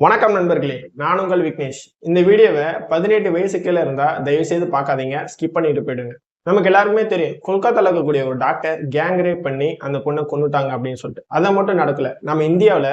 வணக்கம் நண்பர்களே நான் உங்கள் விக்னேஷ். இந்த வீடியோவை பதினெட்டு வயசு கீழே இருந்தா தயவு செய்து பார்க்காதீங்க. ஸ்கிப் பண்ணிட்டு போயிடுங்க. நமக்கு எல்லாருக்குமே தெரியும். கொல்கத்தால இருக்கக்கூடிய ஒரு டாக்டர் கேங் ரேப் பண்ணி அந்த பொண்ணை கொண்டுட்டாங்க அப்படின்னு சொல்லிட்டு. அதை மட்டும் நடக்கல. நம்ம இந்தியாவில்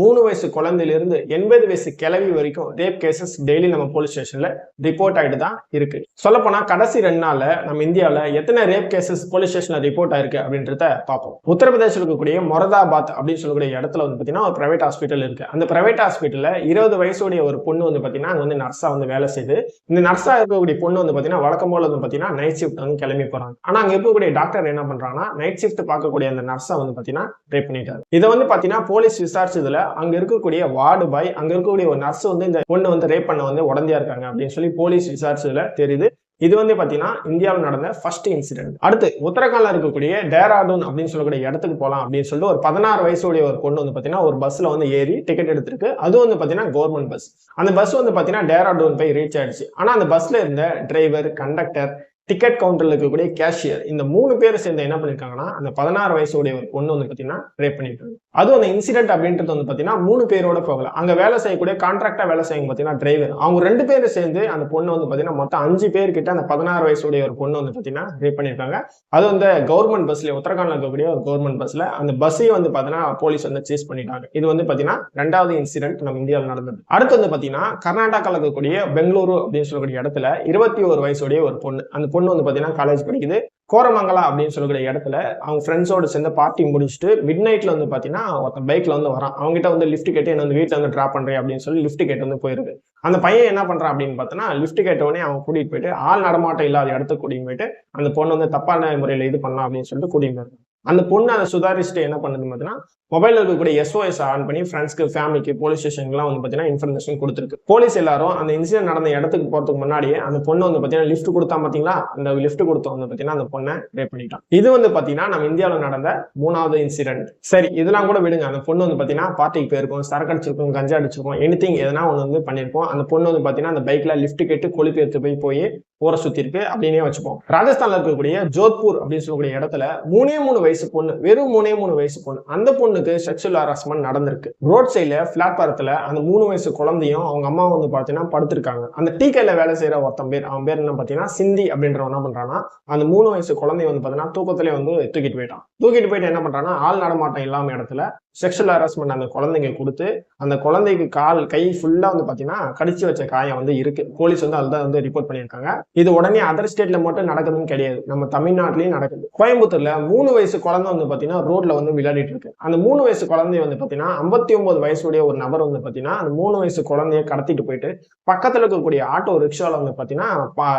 மூணு வயசு குழந்தையிலிருந்து எண்பது வயசு கிளவி வரைக்கும் ரேப் கேசஸ் டெய்லி நம்ம போலீஸ் ஸ்டேஷன்ல ரிப்போர்ட் ஆகிட்டு தான் இருக்கு. சொல்லப்போனா கடைசி ரெண்டு நாள்ல நம்ம இந்தியாவில் எத்தனை ரேப் கேசஸ் போலீஸ் ஸ்டேஷன்ல ரிப்போர்ட் ஆயிருக்கு அப்படின்றத பார்ப்போம். உத்தரப்பிரதேசில் இருக்கக்கூடிய மொரதாபாத் அப்படின்னு சொல்லக்கூடிய இடத்துல வந்து பார்த்தீங்கன்னா ஒரு பிரைவேட் ஹாஸ்பிட்டல் இருக்கு. அந்த பிரைவேட் ஹாஸ்பிட்டல்ல இருபது வயசுடைய ஒரு பொண்ணு வந்து பார்த்தீங்கன்னா அங்கே வந்து நர்ஸா வந்து வேலை செய்யுது இந்த நர்ஸா இருக்கக்கூடிய பொண்ணு வந்து பார்த்தீங்கன்னா வழக்கம் போல வந்து பார்த்தீங்கன்னா நைட் ஷிஃப்ட் அப்படின்னு கிளம்பி போறாங்க. ஆனா அங்க இருக்கக்கூடிய டாக்டர் என்ன பண்றாங்கன்னா நைட் ஷிஃப்ட் பார்க்கக்கூடிய அந்த நர்ஸை வந்து பார்த்தீங்கன்னா ரேப் பண்ணிட்டாரு. இதை வந்து பார்த்தீங்கன்னா போலீஸ் விசாரிச்சதுல அங்க இருக்கக்கூடிய வார்டு பாய் அங்க இருக்கக்கூடிய ஒரு நர்ஸ் வந்து இந்த பொண்ணு வந்து ரேப் பண்ண வந்து உடந்தையா இருக்காங்க அப்படின்னு சொல்லி போலீஸ் விசாரிச்சதுல தெரியுது. இது வந்து பாத்தீங்கன்னா இந்தியாவில் நடந்த ஃபர்ஸ்ட் இன்சிடென்ட் அடுத்து உத்தரகாண்ட்ல இருக்கக்கூடிய டேராடூன் அப்படின்னு சொல்லக்கூடிய இடத்துக்கு போகலாம் அப்படின்னு சொல்லிட்டு ஒரு பதினாறு வயசுடைய ஒரு பொண்ணு வந்து பாத்தீங்கன்னா ஒரு பஸ்ல வந்து ஏறி டிக்கெட் எடுத்திருக்கு. அது வந்து பாத்தீங்கன்னா கவர்மெண்ட் பஸ் அந்த பஸ் வந்து பாத்தீங்கன்னா டேராடூன் போய் ரீச் ஆயிடுச்சு. ஆனா அந்த பஸ்ல இருந்த டிரைவர் கண்டக்டர் டிக்கெட் கவுண்டர்ல இருக்கக்கூடிய கேஷியர் இந்த மூணு பேர் சேர்ந்து என்ன பண்ணிருக்காங்கன்னா அந்த பதினாறு வயசுடைய ஒரு பொண்ணு வந்து பாத்தீங்கன்னா ரேப் பண்ணிட்டு அதுவும் அந்த இன்சிடென்ட் அப்படின்றது வந்து பாத்தீங்கன்னா மூணு பேரோட போகல. அங்க வேலை செய்யக்கூடிய கான்ட்ராக்டா வேலை செய்யும் பாத்தீங்கன்னா டிரைவர் அவங்க ரெண்டு பேரும் சேர்ந்து அந்த பொண்ணு வந்து பாத்தீங்கன்னா மொத்தம் அஞ்சு பேர் கிட்ட அந்த பதினாறு வயசுடைய ஒரு பொண்ணு வந்து பாத்தீங்கன்னா ரேப் பண்ணிருக்காங்க. அது வந்து கவர்மெண்ட் பஸ்ல உத்தரகாண்ட்ல இருக்கக்கூடிய ஒரு கவர்மெண்ட் பஸ்ல அந்த பஸ்ஸை வந்து பாத்தீங்கன்னா போலீஸ் வந்து சீஸ் பண்ணிட்டாங்க. இது வந்து பாத்தீங்கன்னா ரெண்டாவது இன்சிடென்ட் நம்ம இந்தியாவில் நடந்தது. அடுத்து வந்து பாத்தீங்கன்னா கர்நாடகாவில் இருக்கக்கூடிய பெங்களூரு அப்படின்னு சொல்லக்கூடிய இடத்துல இருபத்தி ஒரு வயசுடைய ஒரு பொண்ணு. அந்த பொண்ணு வந்து பார்த்தீங்கன்னா காலேஜ் படிக்குது. கோரமங்கலா அப்படின்னு சொல்லக்கூடிய இடத்துல அவங்க ஃப்ரெண்ட்ஸோடு சேர்ந்து பார்ட்டி முடிச்சுட்டு மிட் நைட்ல வந்து பார்த்தீங்கன்னா ஒருத்தன் பைக்ல வந்து வரான். அவங்ககிட்ட வந்து லிஃப்ட் கேட்டு என்ன வந்து வீட்டில் வந்து ட்ராப் பண்ணுறேன் அப்படின்னு சொல்லி லிஃப்ட் கேட்டு வந்து போயிருக்கு அந்த பையன் என்ன பண்ணுறான் அப்படின்னு பார்த்தோன்னா லிஃப்ட் கேட்டவொடனே அவன் கூட்டிகிட்டு போயிட்டு ஆள் நடமாட்டம் இல்லாத இடத்துக்கு கூட்டிட்டு போயிட்டு அந்த பொண்ணு வந்து தப்பான முறையில் இது பண்ணலாம் அப்படின்னு சொல்லிட்டு கூட்டிட்டு போயிருக்கான் அந்த பொண்ணு அதை சுதாரிச்சுட்டு என்ன பண்ணுது பார்த்தீங்கன்னா மொபைலில் இருக்கக்கூடிய எஸ்ஓஎஸ் ஆன் பண்ணி ஃப்ரெண்ட்ஸ்க்கு ஃபேமிலிக்கு போலீஸ் ஸ்டேஷனுக்குலாம் வந்து பார்த்தீங்கன்னா இன்ஃபர்மேஷன் கொடுத்துருக்கு. போலீஸ் எல்லாரும் அந்த இன்சிடென்ட் நடந்த இடத்துக்கு போகிறதுக்கு முன்னாடியே அந்த பொண்ணு வந்து பார்த்தீங்கன்னா லிஃப்ட் கொடுத்தா பார்த்தீங்களா அந்த லிஃப்ட் கொடுத்த வந்து பார்த்தீங்கன்னா அந்த பொண்ணை ரேப் பண்ணிட்டான். இது வந்து பார்த்தீங்கன்னா நம்ம இந்தியாவில் நடந்த மூணாவது இன்சிடென்ட் சரி இதெல்லாம் கூட விடுங்க. அந்த பொண்ணு வந்து பார்த்தீங்கன்னா பார்ட்டிக்கு போயிருக்கும் சரக்கு அடிச்சிருக்கும் கஞ்சா அடிச்சிருக்கும் எனி திங் எதனா ஒன்று வந்து பண்ணியிருப்போம் அந்த பொண்ணு வந்து பார்த்தீங்கன்னா அந்த பைக்ல லிஃப்ட் கேட்டு கொழுப்பு எடுத்து போய் போய் ஊரை சுத்தி இருக்கு அப்படின்னே வச்சுப்போம். ராஜஸ்தான்ல இருக்கக்கூடிய ஜோத்பூர் அப்படின்னு சொல்லக்கூடிய இடத்துல மூணே மூணு வயசு பொண்ணு வெறும் மூணே மூணு வயசு பொண்ணு. அந்த பொண்ணு பொண்ணுக்கு செக்ஷுவல் ஹராஸ்மெண்ட் நடந்திருக்கு. ரோட் சைட்ல பிளாட்பாரத்தில் அந்த மூணு வயசு குழந்தையும் அவங்க அம்மா வந்து பாத்தீங்கன்னா படுத்திருக்காங்க. அந்த டீக்கல்ல வேலை செய்யற ஒருத்தன் பேர் அவன் பேர் என்ன பாத்தீங்கன்னா சிந்தி அப்படின்றவன் என்ன பண்றான்னா அந்த மூணு வயசு குழந்தைய வந்து பாத்தீங்கன்னா தூக்கத்திலே வந்து தூக்கிட்டு போயிட்டான். தூக்கிட்டு போயிட்டு என்ன பண்ணுறான்னா ஆள் நடமாட்டம் இல்லாம இடத்துல செக்ஷுவல் ஹராஸ்மெண்ட் அந்த குழந்தைங்க கொடுத்து அந்த குழந்தைக்கு கால் கை ஃபுல்லா வந்து பாத்தீங்கன்னா கடிச்சு வச்ச காயம் வந்து இருக்கு. போலீஸ் வந்து அதுதான் வந்து ரிப்போர்ட் பண்ணியிருக்காங்க. இது உடனே அதர் ஸ்டேட்ல மட்டும் நடக்குதுன்னு கிடையாது. நம்ம தமிழ்நாட்டிலயும் நடக்குது. கோயம்புத்தூர்ல மூணு வயசு குழந்தை வந்து பாத்தீங்கன்னா ரோட்ல வந்து விளையாடிட்டு இருக்கு. அந்த மூணு வயசு குழந்தைய வந்து பாத்தீங்கன்னா ஐம்பத்தி ஒன்பது வயசுடைய ஒரு நபர் வந்து பாத்தீங்கன்னா அந்த மூணு வயசு குழந்தைய கடத்திட்டு போயிட்டு பக்கத்துல இருக்கக்கூடிய ஆட்டோ ரிக்ஷால வந்து பாத்தீங்கன்னா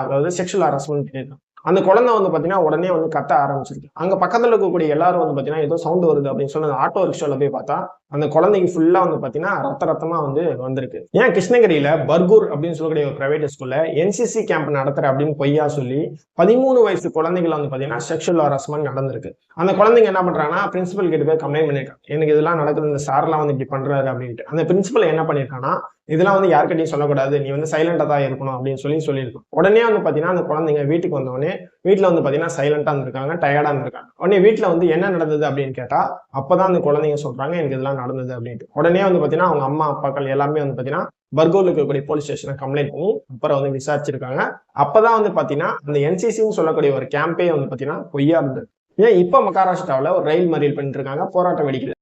அதாவது செக்ஷுவல் ஹராஸ்மெண்ட் பண்ணியிருக்காங்க. அந்த குழந்தை வந்து பாத்தீங்கன்னா உடனே வந்து கத்த ஆரம்பிச்சிருக்கு அங்க பக்கத்துல இருக்கக்கூடிய எல்லாரும் வந்து பார்த்தீங்கன்னா ஏதோ சவுண்ட் வருது அப்படின்னு சொல்லி அந்த ஆட்டோ ரிக்ஷாவில் போய் பார்த்தா அந்த குழந்தைக்கு ஃபுல்லா வந்து பாத்தீங்கன்னா ரத்த ரத்தமாக வந்து வந்திருக்கு. ஏன் கிருஷ்ணகிரியில பர்கூர் அப்படின்னு சொல்லக்கூடிய ஒரு பிரைவேட் ஸ்கூல்ல என்சிசி கேம்ப் நடத்துகிற அப்படின்னு பொய்யா சொல்லி பதிமூணு வயசு குழந்தைகள் வந்து பார்த்தீங்கன்னா செக்ஷுவல் ஹராஸ்மெண்ட் நடந்திருக்கு. அந்த குழந்தைங்க என்ன பண்ணுறாங்கன்னா பிரின்சிபல் கிட்ட போய் கம்ப்ளைண்ட் பண்ணியிருக்காங்க எனக்கு இதெல்லாம் நடக்குது இந்த சார்லாம் வந்து இப்படி பண்றாரு அப்படின்ட்டு. அந்த பிரின்சிபல் என்ன பண்ணியிருக்காங்கன்னா இதெல்லாம் வந்து யாருக்கிட்டையும் சொல்லக்கூடாது. நீ வந்து சைலண்டா தான் இருக்கணும் அப்படின்னு சொல்லி சொல்லியிருக்கோம். உடனே வந்து பாத்தீங்கன்னா அந்த குழந்தைங்க வீட்டுக்கு வந்தோடனே வீட்டுல வந்து பாத்தீங்கன்னா சைலண்டா இருந்திருக்காங்க டயர்டா இருந்திருக்காங்க. உடனே வீட்டுல வந்து என்ன நடந்தது அப்படின்னு கேட்டா அப்பதான் அந்த குழந்தைங்க சொல்றாங்க எனக்கு இதெல்லாம் நடந்தது அப்படின்ட்டு. உடனே வந்து பாத்தீங்கன்னா அவங்க அம்மா அப்பாக்கள் எல்லாமே வந்து பாத்தீங்கன்னா பர்கூர்ல இருக்கக்கூடிய போலீஸ் ஸ்டேஷனை கம்ப்ளைண்ட் பண்ணி அப்புறம் வந்து விசாரிச்சிருக்காங்க. அப்பதான் வந்து பாத்தீங்கன்னா அந்த என்சிசின்னு சொல்லக்கூடிய ஒரு கேம்பே வந்து பாத்தீங்கன்னா பொய்யா இருந்தது. ஏன் இப்ப மகாராஷ்டிராவில் ஒரு ரயில் மறியல் பண்ணிட்டு இருக்காங்க போராட்டம் வெடிக்கல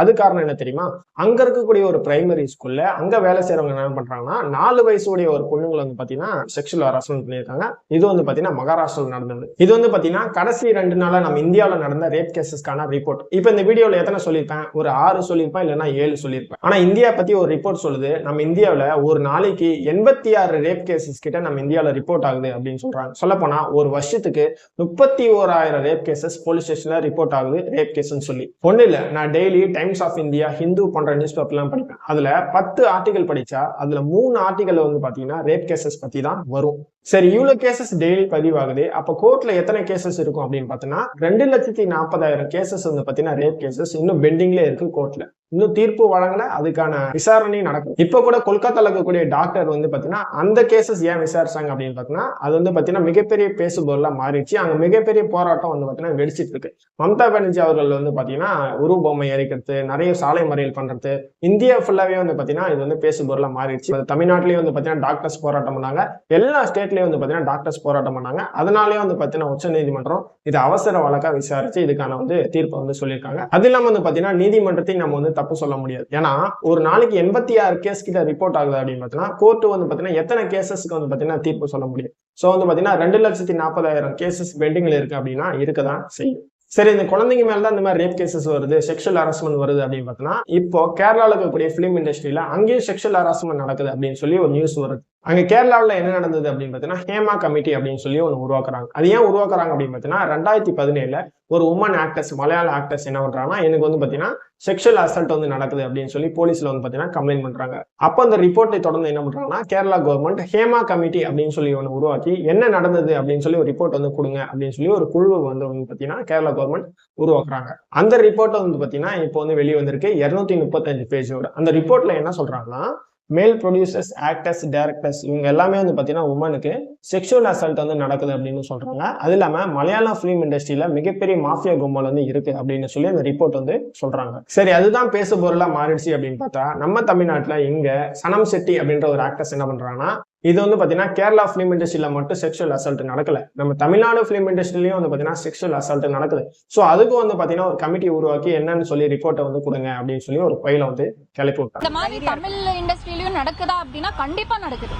அது காரணம் என்ன தெரியுமா? அங்க இருக்கக்கூடிய ஒரு பிரைமரி ஸ்கூல்ல அங்க வேலை செய்யறவங்க என்ன பண்றாங்கன்னா நாலு வயசுடைய ஒரு பொண்ணுங்களை வந்து பாத்தீங்கன்னா செக்ஷுவல் ஹராஸ்மெண்ட் பண்ணியிருக்காங்க. இது வந்து பாத்தீங்கன்னா மகாராஷ்டிராவில் நடந்தது. இது வந்து பாத்தீங்கன்னா கடைசி ரெண்டு நாளா நம்ம இந்தியாவில் நடந்த ரேப் கேசஸ்க்கான ரிப்போர்ட் இப்போ இந்த வீடியோல எத்தனை சொல்லியிருப்பேன்? ஒரு ஆறு சொல்லியிருப்பேன் இல்லைன்னா ஏழு சொல்லியிருப்பேன். ஆனா இந்தியா பத்தி ஒரு ரிப்போர்ட் சொல்லுது. நம்ம இந்தியாவில் ஒரு நாளைக்கு எண்பத்தி ஆறு ரேப் கேசஸ் கிட்ட நம்ம இந்தியாவில் ரிப்போர்ட் ஆகுது அப்படின்னு சொல்றாங்க. சொல்ல போனா ஒரு வருஷத்துக்கு முப்பத்தி ஓராயிரம் ரேப் கேசஸ் போலீஸ் ஸ்டேஷன்ல ரிப்போர்ட் ஆகுது ரேப் கேஸ்ன்னு சொல்லி. ஒண்ணு இல்ல நான் daily time times of India Hindu போன்ற நியூஸ் பேப்பர்லாம் படிப்பேன். அதுல பத்து ஆர்டிகல் படிச்சா அதுல மூணு ஆர்டிகல் வந்து பாத்தீங்கன்னா ரேப் கேசஸ் பத்தி தான் வரும். சரி இவ்வளவு கேசஸ் டெய்லி பதிவாகுது. அப்ப கோர்ட்ல எத்தனை கேசஸ் இருக்கும் அப்படின்னு பார்த்தோம்னா ரெண்டு லட்சத்தி நாற்பதாயிரம் கேசஸ் வந்து பாத்தீங்கன்னா ரேப் கேசஸ் இன்னும் பெண்டிங்ல இருக்கு கோர்ட்ல இன்னும் தீர்ப்பு வழங்கல அதுக்கான விசாரணை நடக்கும். இப்ப கூட கொல்கத்தால இருக்கக்கூடிய டாக்டர் வந்து பாத்தீங்கன்னா அந்த கேசஸ் ஏன் விசாரிச்சாங்க அப்படின்னு பாத்தீங்கன்னா அது வந்து பாத்தீங்கன்னா மிகப்பெரிய பேசுபொருளா மாறிடுச்சு. அங்க மிகப்பெரிய போராட்டம் வந்து பாத்தீங்கன்னா வெடிச்சிட்டு இருக்கு. மம்தா பானர்ஜி அவர்கள் வந்து பாத்தீங்கன்னா உருவ பொம்மை எரிக்கிறது நிறைய சாலை மறியல் பண்றது இந்தியா ஃபுல்லாவே வந்து பாத்தீங்கன்னா இது வந்து பேசுபொருளா மாறிடுச்சு. தமிழ்நாட்டிலேயே வந்து பாத்தீங்கன்னா டாக்டர்ஸ் போராட்டம் பண்ணாங்க. எல்லா ஸ்டேட்லயும் வந்து பாத்தீங்கன்னா டாக்டர்ஸ் போராட்டம் பண்ணாங்க. அதனாலேயே வந்து பாத்தீங்கன்னா உச்ச நீதிமன்றம் இது அவசர வழக்கா விசாரிச்சு இதுக்கான வந்து தீர்ப்பை வந்து சொல்லியிருக்காங்க. அது இல்லாம வந்து பாத்தீங்கன்னா நீதிமன்றத்தையும் நம்ம வந்து தப்பு சொல்ல முடியாது. ஏன்னா ஒரு நாளைக்கு எண்பத்தி ஆறு கேஸ் கிட்ட ரிப்போர்ட் ஆகுது அப்படின்னு பார்த்தீங்கன்னா கோர்ட்டு வந்து பாத்தீங்கன்னா எத்தனை கேசஸ்க்கு வந்து பாத்தீங்கன்னா தீர்ப்பு சொல்ல முடியும்? சோ வந்து பாத்தீங்கன்னா ரெண்டு லட்சத்தி நாற்பதாயிரம் கேசஸ் பெண்டிங்கில் இருக்கு அப்படின்னா இருக்கதான் செய்யும். சரி இந்த குழந்தைங்க மேல தான் இந்த மாதிரி ரேப் கேசஸ் வருது செக்ஷுவல் ஹராஸ்மெண்ட் வருது அப்படின்னு பார்த்தீங்கன்னா இப்போ கேரளாவில் இருக்கக்கூடிய ஃபிலிம் இண்டஸ்ட்ரியில அங்கேயும் செக்ஷுவல் ஹராஸ்மெண்ட் நடக்குது அப்படின்னு சொல்லி ஒரு நியூஸ் வருது. அங்க கேரளாவில் என்ன நடந்தது அப்படின்னு பார்த்தீங்கன்னா ஹேமா கமிட்டி அப்படின்னு சொல்லி ஒன்று உருவாக்குறாங்க. அது ஏன் உருவாக்குறாங்க அப்படின்னு பார்த்தீங்கன்னா ரெண்டாயிரத்தி பதினேழுல ஒரு உமன் ஆக்டர்ஸ் மலையாள ஆக்டர்ஸ் என்ன பண்றாங்கன்னா எனக்கு வந்து பார்த்தீங்கன்னா செக்ஷுவல் அசல்ட் வந்து நடக்குது அப்படின்னு சொல்லி போலீஸ்ல வந்து பார்த்தீங்கன்னா கம்ப்ளைண்ட் பண்றாங்க. அப்போ அந்த ரிப்போர்ட்டை தொடர்ந்து என்ன பண்றாங்கன்னா கேரளா கவர்மெண்ட் ஹேமா கமிட்டி அப்படின்னு சொல்லி ஒன்று உருவாக்கி என்ன நடந்தது அப்படின்னு சொல்லி ஒரு ரிப்போர்ட் வந்து கொடுங்க அப்படின்னு சொல்லி ஒரு குழு வந்து வந்து பார்த்தீங்கன்னா கேரளா கவர்மெண்ட் உருவாக்குறாங்க. அந்த ரிப்போர்ட்டை வந்து பார்த்தீங்கன்னா இப்போ வந்து வெளியே வந்திருக்கு இருநூத்தி முப்பத்தஞ்சு பேஜோட அந்த ரிப்போர்ட்ல என்ன சொல்றாங்கன்னா மேல் ப்ரொடியூசர்ஸ் ஆக்டர்ஸ் டேரக்டர்ஸ் இவங்க எல்லாமே வந்து பார்த்தீங்கன்னா உமனுக்கு செக்ஷுவல் அசல்ட் வந்து நடக்குது அப்படின்னு சொல்கிறாங்க அது இல்லாமல் மலையாளம் ஃபிலிம் இண்டஸ்ட்ரியில மிகப்பெரிய மாஃபியா கும்பல் வந்து இருக்கு அப்படின்னு சொல்லி அந்த ரிப்போர்ட் வந்து சொல்கிறாங்க சரி அதுதான் பேசு பொருளாக மாறிடுச்சு அப்படின்னு பார்த்தா நம்ம தமிழ்நாட்டில் இங்கே சனம் செட்டி அப்படின்ற ஒரு ஆக்டர்ஸ் என்ன பண்ணுறாங்கன்னா இது வந்து பாத்தீங்கன்னா கேரளா ஃபிலிம் இண்டஸ்ட்ரியில மட்டும் செக்ஷுவல் அசல்ட் நடக்கல. நம்ம தமிழ்நாடு ஃபிலிம் இண்டஸ்ட்ரியிலயும் வந்து பார்த்தீங்கன்னா செக்ஷுவல் அசல்ட் நடக்குது. ஸோ அதுக்கும் வந்து பாத்தீங்கன்னா ஒரு கமிட்டி உருவாக்கி என்னன்னு சொல்லி ரிப்போர்ட்டை வந்து கொடுங்க அப்படின்னு சொல்லி ஒரு ஃபைலை வந்து கிளப்பி விட்டாங்க. இந்த மாதிரி தமிழ் இண்டஸ்ட்ரியிலையும் நடக்குதா அப்படின்னா கண்டிப்பா நடக்குது.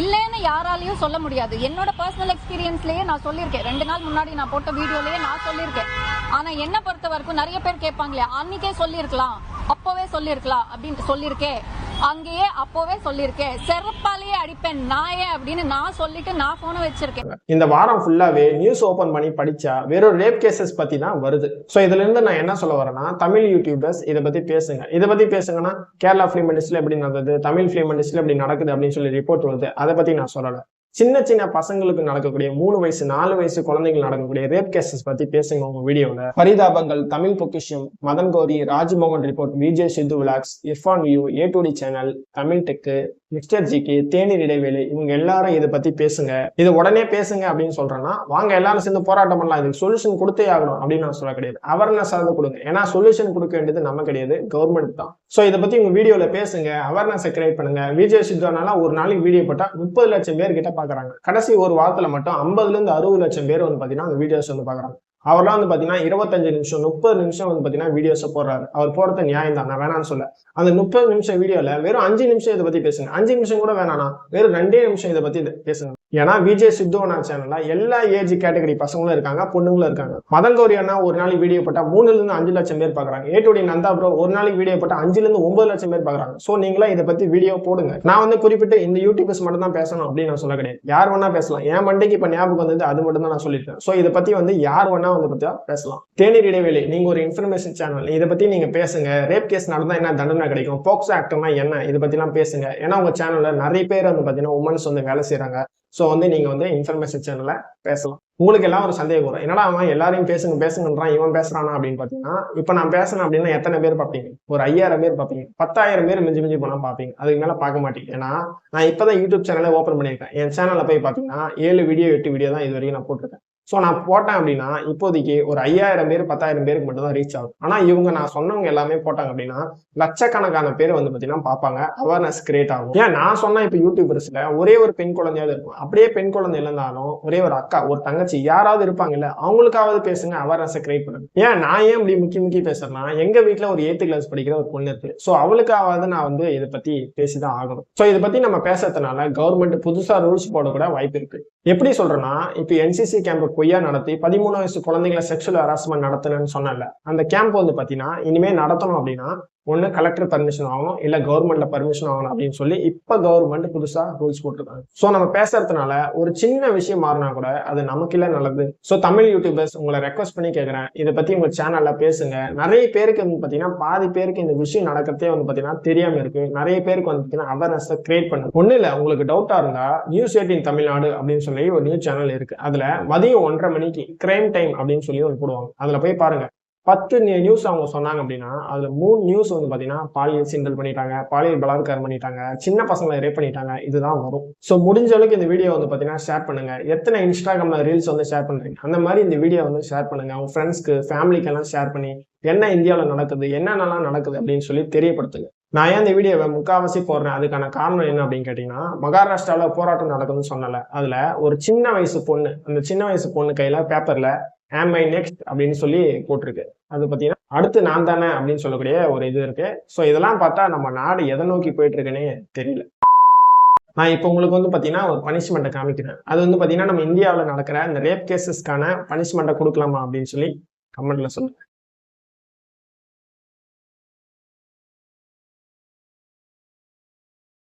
இல்லைன்னு யாராலையும் சொல்ல முடியாது. என்னோட பர்சனல் எக்ஸ்பீரியன்ஸ்லயே நான் சொல்லியிருக்கேன். ரெண்டு நாள் முன்னாடி நான் போட்ட வீடியோலயே நான் சொல்லியிருக்கேன். ஆனா என்ன பொறுத்த வரைக்கும் நிறைய பேர் கேட்பாங்களே அன்னைக்கே சொல்லியிருக்கலாம் அப்பவே சொல்லியிருக்கலாம் அப்படின்னு சொல்லியிருக்கேன். அங்கேயே அப்போவே சொல்லியிருக்கேன் செருப்பாலேயே அடிப்பேன் நாயே அப்படின்னு நான் சொல்லிட்டு நான் போனை வச்சிருக்கேன். இந்த வாரம் ஃபுல்லாவே நியூஸ் ஓபன் பண்ணி படிச்சா வெறும் ரேப் கேசஸ் பத்தி தான் வருது. ஸோ இதுல இருந்து நான் என்ன சொல்ல வரேன்னா தமிழ் யூடியூபர்ஸ் இதை பத்தி பேசுங்க. இதை பத்தி பேசுங்கன்னா கேரளா ஃபிலிம் இண்டஸ்ட்ரியில் எப்படி நடந்தது தமிழ் ஃபிலிம் இண்டஸ்ட்ரியில் எப்படி நடக்குது அப்படின்னு சொல்லி ரிப்போர்ட் வருது. அதை பத்தி நான் சொல்லலை. சின்ன சின்ன பசங்களுக்கு நடக்கக்கூடிய மூணு வயசு நாலு வயசு குழந்தைகள் நடக்கக்கூடிய ரேப் கேசஸ் பத்தி பேசுங்க உங்க வீடியோல பரிதாபங்கள் Tamil Pokkisham Madan Gowri Rajmohan report Vijay Sidhu vlogs Irfan view A two D channel Tamil tech mister ஜிக்கு தேநீர் இடைவேளை இவங்க எல்லாரும் இதை பத்தி பேசுங்க. இது உடனே பேசுங்க அப்படின்னு சொல்றேன்னா வாங்க எல்லாரும் சேர்ந்து போராட்டம் பண்ணலாம். இதுக்கு சொல்யூஷன் கொடுத்தே ஆகணும் அப்படின்னு நான் சொல்ல கிடையாது. அவேர்னஸ் ஆகுது கொடுங்க. ஏன்னா சொல்யூஷன் கொடுக்க வேண்டியது நம்ம கிடையாது கவர்மெண்ட் தான். ஸோ இதை பத்தி உங்க வீடியோல பேசுங்க அவேர்னஸ் கிரியேட் பண்ணுங்க. விஜய் சித்வானால ஒரு நாளைக்கு வீடியோ போட்டா முப்பது லட்சம் பேர் கிட்ட பார்க்குறாங்க கடைசி ஒரு வாரத்துல மட்டும் ஐம்பதுலேருந்து அறுபது லட்சம் பேர் வந்து பாத்தீங்கன்னா அந்த வீடியோஸ் வந்து பாக்குறாங்க. அவர்லாம் வந்து பாத்தீங்கன்னா இருபத்தஞ்சு நிமிஷம் முப்பது நிமிஷம் வந்து பாத்தீங்கன்னா வீடியோஸை போடுறாரு. அவர் போறது நியாயம் தான் நான் வேணாம்னு சொல்ல. அந்த முப்பது நிமிஷம் வீடியோவில் வெறும் அஞ்சு நிமிஷம் இதை பத்தி பேசுங்க. அஞ்சு நிமிஷம் கூட வேணாம் வெறும் ரெண்டே நிமிஷம் இதை பத்தி பேசுங்க. ஏன்னா விஜய் சித்தோனா சேனல்ல எல்லா ஏஜ் கேட்டகரி பசங்களும் இருக்காங்க பொண்ணுங்களும் இருக்காங்க. மதங்கௌரி அண்ணா ஒரு நாளைக்கு வீடியோ போட்டா மூணுல இருந்து அஞ்சு லட்சம் பேர் பாக்குறாங்க. ஏட்டுடைய நந்தா ப்ரோ ஒரு நாளைக்கு வீடியோ போட்டா அஞ்சுல இருந்து ஒன்பது லட்சம் பேர் பாக்குறாங்க. சோ நீங்களா இதை பத்தி வீடியோ போடுங்க. நான் வந்து குறிப்பிட்டு இந்த யூடியூபர்ஸ் மட்டும் தான் பேசணும் அப்படின்னு நான் சொல்ல கிடையாது. யார் வேணா பேசலாம். என் மண்டைக்கு இப்ப ஞாபகம் வந்தது அது மட்டும் தான் நான் சொல்லியிருக்கேன். சோ இதை பத்தி வந்து யார் வேணா வந்து பத்தியா பேசலாம். தேநீர் இடைவெளி நீங்க ஒரு இன்ஃபர்மேஷன் சேனல் இதை பத்தி நீங்க பேசுங்க. ரேப் கேஸ் நடந்தா என்ன தண்டனை கிடைக்கும்? போக்சோ ஆக்டர்னா என்ன? இதை பத்திலாம் பேசுங்க. ஏன்னா உங்க சேனல்ல நிறைய பேர் வந்து பாத்தீங்கன்னா உமன்ஸ் வந்து வேலை செய்யறாங்க ஸோ வந்து நீங்கள் வந்து இன்ஃபர்மேஷன் சேனலில் பேசலாம். உங்களுக்கு எல்லாம் ஒரு சந்தேகம் வரும். என்னடா அவன் எல்லாரையும் பேசுங்க பேசுங்கன்றான் இவன் பேசுறானா அப்படின்னு பார்த்தீங்கன்னா இப்போ நான் பேசுறேன் அப்படின்னா எத்தனை பேர் பார்ப்பீங்க ஒரு ஐயாயிரம் பேர் பார்ப்பீங்க பத்தாயிரம் பேர் மிஞ்சி மிஞ்சி போனால் பார்ப்பீங்க அதுக்கு மேலே பார்க்க மாட்டீங்க. ஏன்னா நான் இப்போ தான் யூடியூப் சேனலை ஓப்பன் பண்ணியிருக்கேன். என் சேனலில் போய் பார்த்தீங்கன்னா ஏழு வீடியோ எட்டு வீடியோ தான் இது வரைக்கும் நான் போட்டிருக்கேன். ஸோ நான் போட்டேன் அப்படின்னா இப்போதைக்கு ஒரு ஐயாயிரம் பேர் பத்தாயிரம் பேருக்கு மட்டும் தான் ரீச் ஆகும். ஆனால் இவங்க நான் சொன்னவங்க எல்லாமே போட்டாங்க அப்படின்னா லட்சக்கணக்கான பேர் வந்து பார்த்தீங்கன்னா பார்ப்பாங்க. அவேர்னஸ் கிரியேட் ஆகும். ஏன்? நான் சொன்ன இப்போ யூடியூபர்ஸில் ஒரே ஒரு பெண் குழந்தையாவது இருக்கும். அப்படியே பெண் குழந்தை இருந்தாலும் ஒரே ஒரு அக்கா ஒரு தங்கச்சி யாராவது இருப்பாங்கல்ல அவங்களுக்காவது பேசுங்க அவேர்னஸை கிரியேட் பண்ணுங்க. ஏன்? நான் ஏன் இப்படி முக்கிய முக்கிய பேசுறேன்னா எங்கள் வீட்டில் ஒரு எய்த்து கிளாஸ் படிக்கிற ஒரு பொண்ணு இருக்கு. ஸோ அவளுக்காவது நான் வந்து இதை பற்றி பேசி தான் ஆகணும். ஸோ இதை பற்றி நம்ம பேசுறதுனால கவர்மெண்ட் புதுசாக ரூல்ஸ் போடக்கூட வாய்ப்பு இருக்கு. எப்படி சொல்றேன்னா இப்போ என்சிசி கேம்ப் பொய்யா நடத்தி பதிமூணு வயசு குழந்தைங்களை செக்ஷுவல் ஹராஸ்மெண்ட் நடத்தணும்னு சொன்னல அந்த கேம்ப் வந்து பாத்தீங்கன்னா இனிமே நடத்தணும் அப்படின்னா ஒன்று கலெக்டர் பர்மிஷன் ஆகணும் இல்லை கவர்மெண்ட்ல பர்மிஷன் ஆகணும் அப்படின்னு சொல்லி இப்போ கவர்மெண்ட் புதுசாக ரூல்ஸ் போட்டிருக்காங்க. ஸோ நம்ம பேசுறதுனால ஒரு சின்ன விஷயம் மாறினா கூட அது நமக்கு இல்லை நல்லது. ஸோ தமிழ் யூடியூபர்ஸ் உங்களை ரெக்வஸ்ட் பண்ணி கேட்குறேன் இதை பற்றி உங்கள் சேனல்ல பேசுங்க. நிறைய பேருக்கு வந்து பார்த்தீங்கன்னா பாதி பேருக்கு இந்த விஷயம் நடக்கிறதே வந்து பார்த்தீங்கன்னா தெரியாம இருக்கு. நிறைய பேருக்கு வந்து பார்த்தீங்கன்னா அவேர்னஸ் கிரியேட் பண்ணு ஒன்றும் இல்லை உங்களுக்கு டவுட்டாக இருந்தா நியூஸ் எயிட்டின் தமிழ்நாடு அப்படின்னு சொல்லி ஒரு நியூஸ் சேனல் இருக்கு. அதுல மதியம் ஒன்றரை மணிக்கு கிரைம் டைம் அப்படின்னு சொல்லி ஒன்று போடுவாங்க. அதுல போய் பாருங்க. பத்து நியூஸ் அவங்க சொன்னாங்க அப்படின்னா அதுல மூணு நியூஸ் வந்து பாத்தீங்கன்னா பாலியல் சிண்டல் பண்ணிட்டாங்க பாலியல் பலாத்காரம் பண்ணிட்டாங்க சின்ன பசங்களை ரேப் பண்ணிட்டாங்க இதுதான் வரும். ஸோ முடிஞ்ச அளவுக்கு இந்த வீடியோ வந்து பாத்தீங்கன்னா ஷேர் பண்ணுங்க. எத்தனை இன்ஸ்டாகிராம்ல ரீல்ஸ் வந்து ஷேர் பண்றீங்க? அந்த மாதிரி இந்த வீடியோ வந்து ஷேர் பண்ணுங்க. அவங்க ஃப்ரெண்ட்ஸ்க்கு ஃபேமிலிக்கு எல்லாம் ஷேர் பண்ணி என்ன இந்தியாவில் நடக்குது என்னென்னலாம் நடக்குது அப்படின்னு சொல்லி தெரியப்படுத்துங்க. நான் ஏன் இந்த வீடியோவை முக்காவாசி போடுறேன்? அதுக்கான காரணம் என்ன அப்படின்னு கேட்டீங்கன்னா மகாராஷ்டிராவில் போராட்டம் நடக்குதுன்னு சொன்னல அதுல ஒரு சின்ன வயசு பொண்ணு அந்த சின்ன வயசு பொண்ணு கையில பேப்பர்ல ஆம் ஐ நெக்ஸ்ட் அப்படின்னு சொல்லி போட்டிருக்கு. அது பார்த்தீங்கன்னா அடுத்து நான் தானே அப்படின்னு சொல்லக்கூடிய ஒரு இது இருக்கு. ஸோ இதெல்லாம் பார்த்தா நம்ம நாடு எதை நோக்கி போயிட்டு இருக்குன்னே தெரியல. நான் இப்போ உங்களுக்கு வந்து பார்த்தீங்கன்னா ஒரு பனிஷ்மெண்ட்டை காமிக்கிறேன். அது வந்து பார்த்தீங்கன்னா நம்ம இந்தியாவில் நடக்கிற இந்த ரேப் கேசஸ்க்கான பனிஷ்மெண்ட்டை கொடுக்கலாமா அப்படின்னு சொல்லி கமெண்ட்ல சொல்லுங்க.